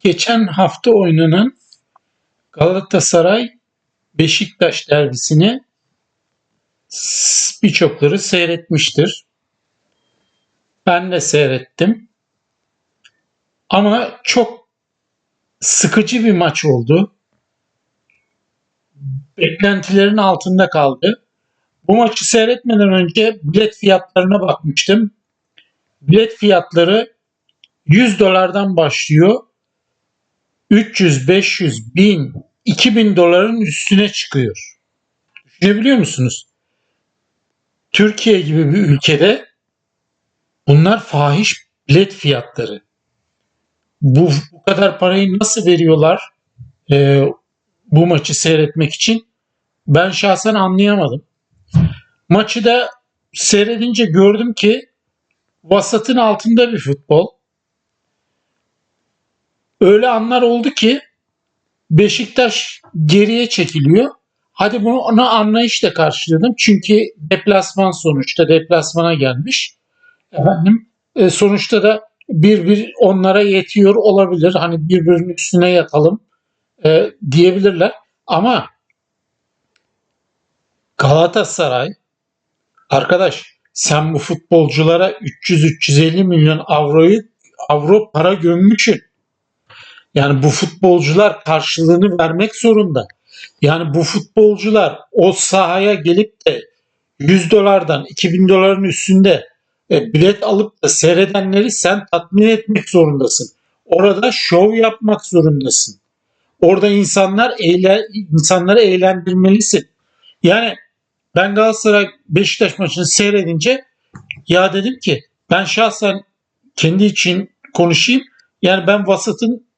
geçen hafta oynanan Galatasaray Beşiktaş derbisini birçokları seyretmiştir. Ben de seyrettim. Ama çok sıkıcı bir maç oldu. Beklentilerin altında kaldı. Bu maçı seyretmeden önce bilet fiyatlarına bakmıştım. Bilet fiyatları 100 dolardan başlıyor. 300, 500, 1000, 2000 doların üstüne çıkıyor. Düşünebiliyor musunuz? Türkiye gibi bir ülkede bunlar fahiş bilet fiyatları. Bu, bu kadar parayı nasıl veriyorlar e, bu maçı seyretmek için? Ben şahsen anlayamadım. Maçı da seyredince gördüm ki vasatın altında bir futbol. Öyle anlar oldu ki Beşiktaş geriye çekiliyor. Hadi bunu ona anlayışla karşıladım. Çünkü deplasman sonuçta deplasmana gelmiş. Efendim e, sonuçta da bir bir onlara yetiyor olabilir. Hani birbirinin üstüne yatalım e, diyebilirler. Ama Galatasaray arkadaş sen bu futbolculara 300-350 milyon avroyu avro para gömmüşsün. Yani bu futbolcular karşılığını vermek zorunda. Yani bu futbolcular o sahaya gelip de 100 dolardan 2000 doların üstünde e, bilet alıp da seyredenleri sen tatmin etmek zorundasın. Orada şov yapmak zorundasın. Orada insanlar eğlen, insanları eğlendirmelisin. Yani ben Galatasaray Beşiktaş maçını seyredince ya dedim ki ben şahsen kendi için konuşayım. Yani ben vasatın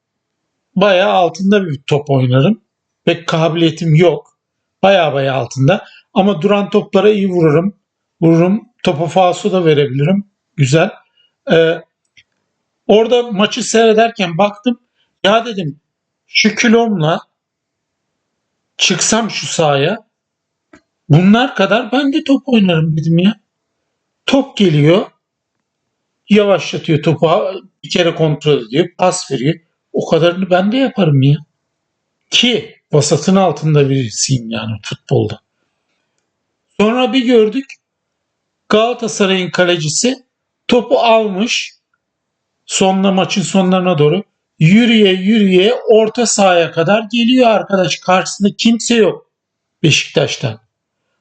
bayağı altında bir top oynarım. Pek kabiliyetim yok. Bayağı bayağı altında. Ama duran toplara iyi vururum. Vururum. Topa falso da verebilirim. Güzel. Ee, orada maçı seyrederken baktım. Ya dedim şu kilomla çıksam şu sahaya bunlar kadar ben de top oynarım dedim ya. Top geliyor. Yavaşlatıyor topu. Bir kere kontrol ediyor. Pas veriyor. O kadarını ben de yaparım ya. Ki vasatın altında birisiyim yani futbolda. Sonra bir gördük Galatasaray'ın kalecisi topu almış sonuna maçın sonlarına doğru yürüye yürüye orta sahaya kadar geliyor arkadaş. Karşısında kimse yok Beşiktaş'tan.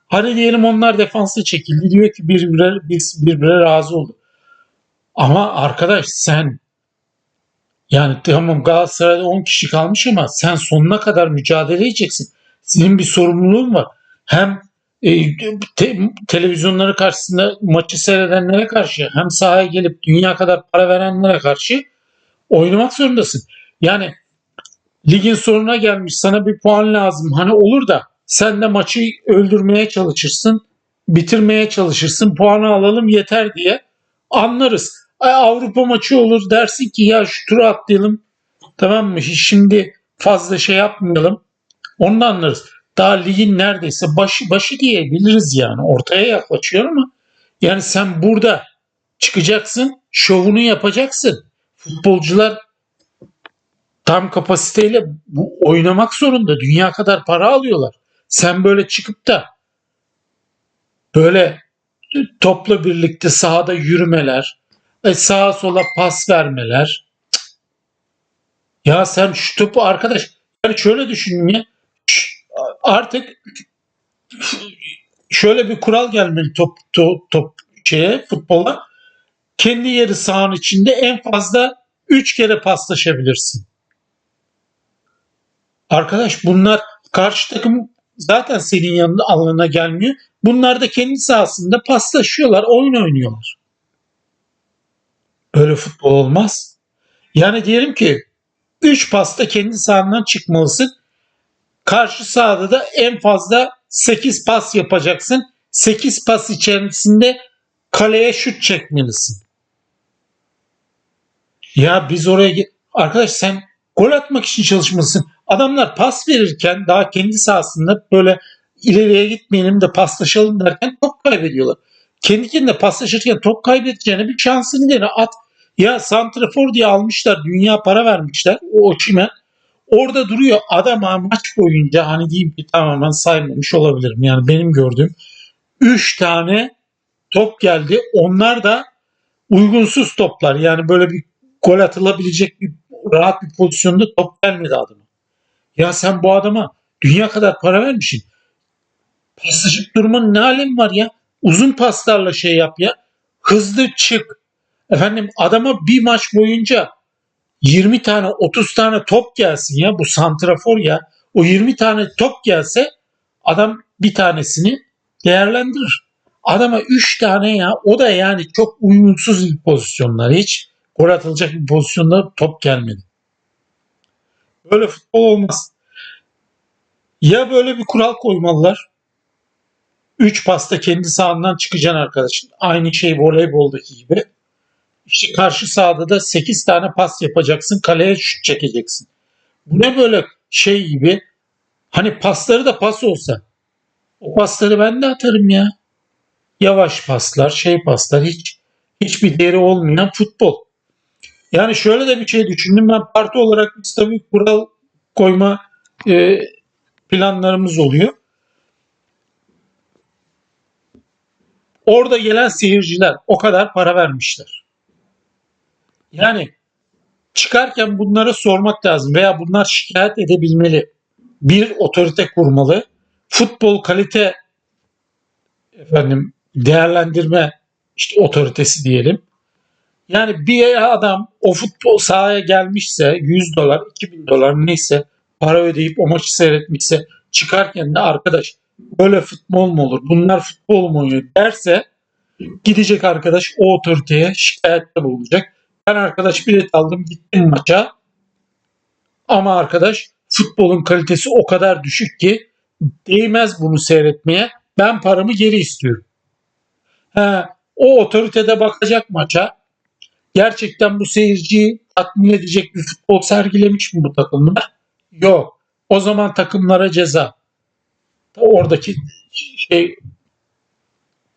Hadi diyelim onlar defansa çekildi. Diyor ki birbirine, birbirine razı oldu. Ama arkadaş sen yani tamam Galatasaray'da 10 kişi kalmış ama sen sonuna kadar mücadele edeceksin. Senin bir sorumluluğun var. Hem e, te- televizyonları karşısında maçı seyredenlere karşı hem sahaya gelip dünya kadar para verenlere karşı oynamak zorundasın. Yani ligin sonuna gelmiş sana bir puan lazım. Hani olur da sen de maçı öldürmeye çalışırsın, bitirmeye çalışırsın, puanı alalım yeter diye anlarız. Avrupa maçı olur dersin ki ya şu turu atlayalım tamam mı? Şimdi fazla şey yapmayalım. Onu da anlarız. Daha ligin neredeyse başı başı diyebiliriz yani. Ortaya yaklaşıyor ama yani sen burada çıkacaksın, şovunu yapacaksın. Futbolcular tam kapasiteyle bu oynamak zorunda. Dünya kadar para alıyorlar. Sen böyle çıkıp da böyle topla birlikte sahada yürümeler, e, sağa sola pas vermeler. Ya sen şu topu arkadaş yani şöyle düşünün ya. Artık şöyle bir kural gelmeli top top, top şeye futbola. Kendi yeri sahanın içinde en fazla 3 kere paslaşabilirsin. Arkadaş bunlar karşı takım zaten senin yanında alanına gelmiyor. Bunlar da kendi sahasında paslaşıyorlar, oyun oynuyorlar. Böyle futbol olmaz. Yani diyelim ki 3 pasta kendi sahandan çıkmalısın. Karşı sahada da en fazla 8 pas yapacaksın. 8 pas içerisinde kaleye şut çekmelisin. Ya biz oraya arkadaş sen gol atmak için çalışmalısın. Adamlar pas verirken daha kendi sahasında böyle ileriye gitmeyelim de paslaşalım derken top kaybediyorlar. Kendi kendine paslaşırken top kaybedeceğine bir şansını dene at. Ya Santrafor diye almışlar. Dünya para vermişler. O Osimhen. Orada duruyor. Adama maç boyunca hani diyeyim ki tamamen saymamış olabilirim. Yani benim gördüğüm 3 tane top geldi. Onlar da uygunsuz toplar. Yani böyle bir gol atılabilecek bir rahat bir pozisyonda top gelmedi adama. Ya sen bu adama dünya kadar para vermişsin. Paslaşıp durmanın ne alemi var ya? Uzun paslarla şey yap ya. Hızlı çık. Efendim adama bir maç boyunca 20 tane 30 tane top gelsin ya bu santrafor ya. O 20 tane top gelse adam bir tanesini değerlendirir. Adama 3 tane ya o da yani çok uyumsuz bir pozisyonlar. Hiç gol atılacak bir pozisyonda top gelmedi. Böyle futbol olmaz. Ya böyle bir kural koymalılar. 3 pasta kendi sahandan çıkacaksın arkadaşın. Aynı şey voleyboldaki gibi. İşte karşı sahada da 8 tane pas yapacaksın. Kaleye şut çekeceksin. Bu ne böyle şey gibi. Hani pasları da pas olsa. O pasları ben de atarım ya. Yavaş paslar, şey paslar hiç hiçbir değeri olmayan futbol. Yani şöyle de bir şey düşündüm ben parti olarak biz tabii kural koyma e, planlarımız oluyor. Orada gelen seyirciler o kadar para vermişler. Yani çıkarken bunlara sormak lazım veya bunlar şikayet edebilmeli. Bir otorite kurmalı. Futbol kalite efendim değerlendirme işte otoritesi diyelim. Yani bir adam o futbol sahaya gelmişse 100 dolar, 2000 dolar neyse para ödeyip o maçı seyretmişse çıkarken de arkadaş böyle futbol mu olur? Bunlar futbol mu oynuyor derse gidecek arkadaş o otoriteye şikayette bulunacak. Ben arkadaş bilet aldım gittim maça ama arkadaş futbolun kalitesi o kadar düşük ki değmez bunu seyretmeye. Ben paramı geri istiyorum. He, o otoritede bakacak maça. Gerçekten bu seyirciyi tatmin edecek bir futbol sergilemiş mi bu takımlar? Yok. O zaman takımlara ceza. Oradaki şey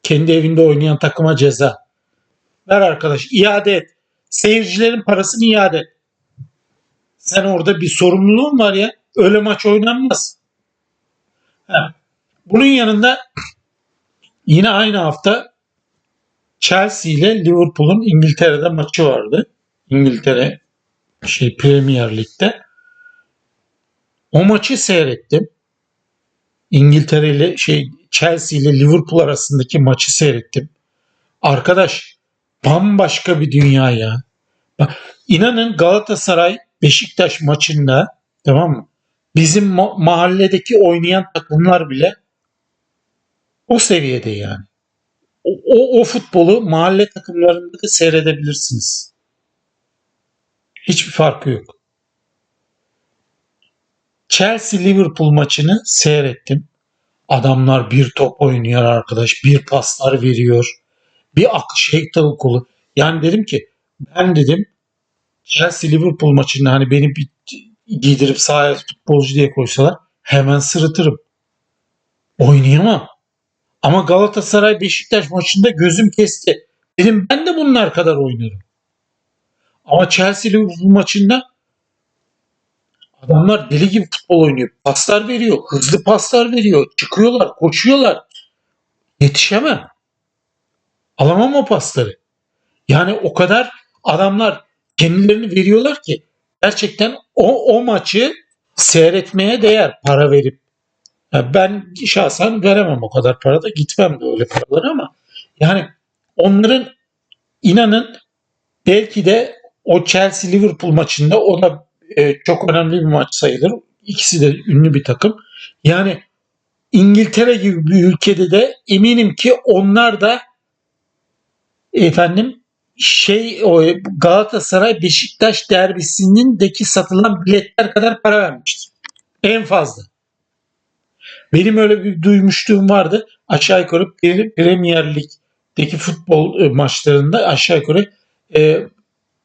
kendi evinde oynayan takıma ceza. Ver arkadaş iade et. Seyircilerin parasını iade et. Sen orada bir sorumluluğun var ya. Öyle maç oynanmaz. Ha. Bunun yanında yine aynı hafta Chelsea ile Liverpool'un İngiltere'de maçı vardı. İngiltere şey Premier Lig'de. O maçı seyrettim. İngiltere ile şey Chelsea ile Liverpool arasındaki maçı seyrettim. Arkadaş bambaşka bir dünya ya. Bak, inanın Galatasaray Beşiktaş maçında tamam mı? Bizim ma- mahalledeki oynayan takımlar bile o seviyede yani. O, o, o futbolu mahalle takımlarında da seyredebilirsiniz. Hiçbir farkı yok. Chelsea Liverpool maçını seyrettim. Adamlar bir top oynuyor arkadaş. Bir paslar veriyor. Bir akış şey kolu. Yani dedim ki ben dedim Chelsea Liverpool maçında hani beni bir giydirip sahaya futbolcu diye koysalar hemen sırıtırım. Oynayamam. Ama Galatasaray Beşiktaş maçında gözüm kesti. Dedim ben de bunlar kadar oynarım. Ama Chelsea Liverpool maçında adamlar deli gibi futbol oynuyor. Paslar veriyor. Hızlı paslar veriyor. Çıkıyorlar, koşuyorlar. Yetişemem. Alamam o pasları. Yani o kadar adamlar kendilerini veriyorlar ki gerçekten o, o maçı seyretmeye değer para verip. Yani ben şahsen veremem o kadar para da gitmem de öyle paralar ama yani onların inanın belki de o Chelsea Liverpool maçında o da e, çok önemli bir maç sayılır. İkisi de ünlü bir takım. Yani İngiltere gibi bir ülkede de eminim ki onlar da efendim şey o Galatasaray Beşiktaş derbisindeki satılan biletler kadar para vermiştir. En fazla. Benim öyle bir duymuşluğum vardı. Aşağı yukarı Premier Lig'deki futbol e, maçlarında aşağı yukarı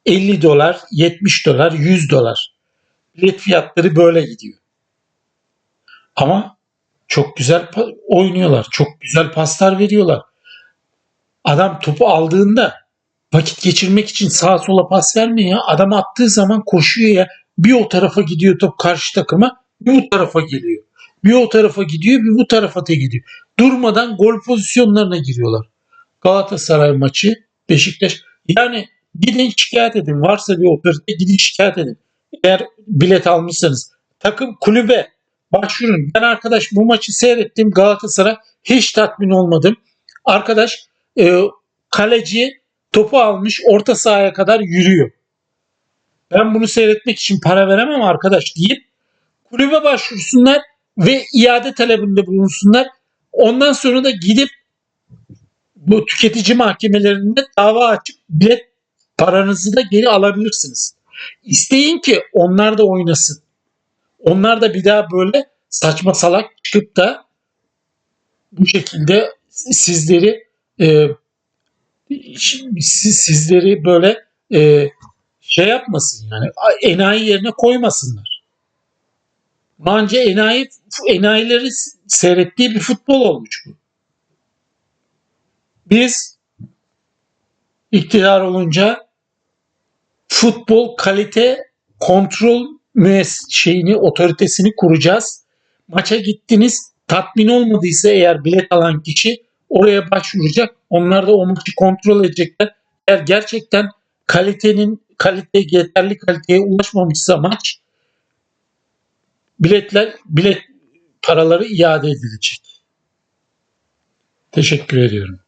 50 e, dolar, 70 dolar, 100 dolar. Bilet fiyatları böyle gidiyor. Ama çok güzel oynuyorlar. Çok güzel paslar veriyorlar. Adam topu aldığında vakit geçirmek için sağa sola pas vermiyor. Adam attığı zaman koşuyor ya. Bir o tarafa gidiyor top karşı takıma, bir bu tarafa geliyor. Bir o tarafa gidiyor, bir bu tarafa da gidiyor. Durmadan gol pozisyonlarına giriyorlar. Galatasaray maçı, Beşiktaş. Yani gidin şikayet edin. Varsa bir otorite gidin şikayet edin. Eğer bilet almışsanız. Takım kulübe başvurun. Ben arkadaş bu maçı seyrettim Galatasaray. Hiç tatmin olmadım. Arkadaş e, kaleci topu almış orta sahaya kadar yürüyor. Ben bunu seyretmek için para veremem arkadaş deyip kulübe başvursunlar ve iade talebinde bulunsunlar. Ondan sonra da gidip bu tüketici mahkemelerinde dava açıp bilet paranızı da geri alabilirsiniz. İsteyin ki onlar da oynasın. Onlar da bir daha böyle saçma salak çıkıp da bu şekilde sizleri e, siz, sizleri böyle e, şey yapmasın yani enayi yerine koymasınlar. Bence enayi enayileri seyrettiği bir futbol olmuş bu. Biz iktidar olunca futbol kalite kontrol mües şeyini otoritesini kuracağız. Maça gittiniz tatmin olmadıysa eğer bilet alan kişi oraya başvuracak. Onlar da o maçı kontrol edecekler. Eğer gerçekten kalitenin kalite yeterli kaliteye ulaşmamışsa maç biletler bilet paraları iade edilecek. Teşekkür ediyorum.